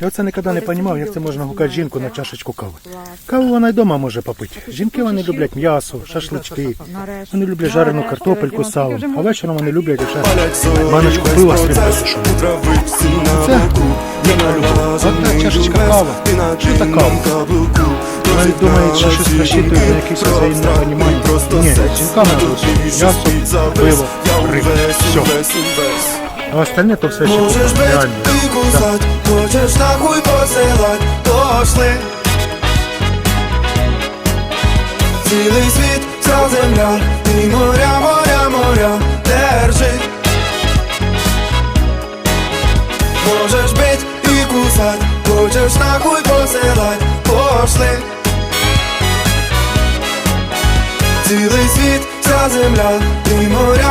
Я оце ніколи не розумів, як це можна гукати жінку на чашечку кави. Каву вона й дома може попити. Жінки вони люблять м'ясо, шашлички. Вони люблять жарену картопельку з салом, а вечором вони люблять ще баночку пива з рибою. Це. Одна чашечка кави. Що та кава? Навіть думають, що щось розчитують на якесь взаємне розуміння. Ні, жінками тут м'ясо, пиво, риба. Все. А остальне то все ще реально. Кусать, хочеш нахуй посилать, пошли. Цілий світ, вся земля, і моря, моря, моря, держи. Можеш бить і кусать, хочеш нахуй посилать, пошли. Цілий світ, вся земля, і моря,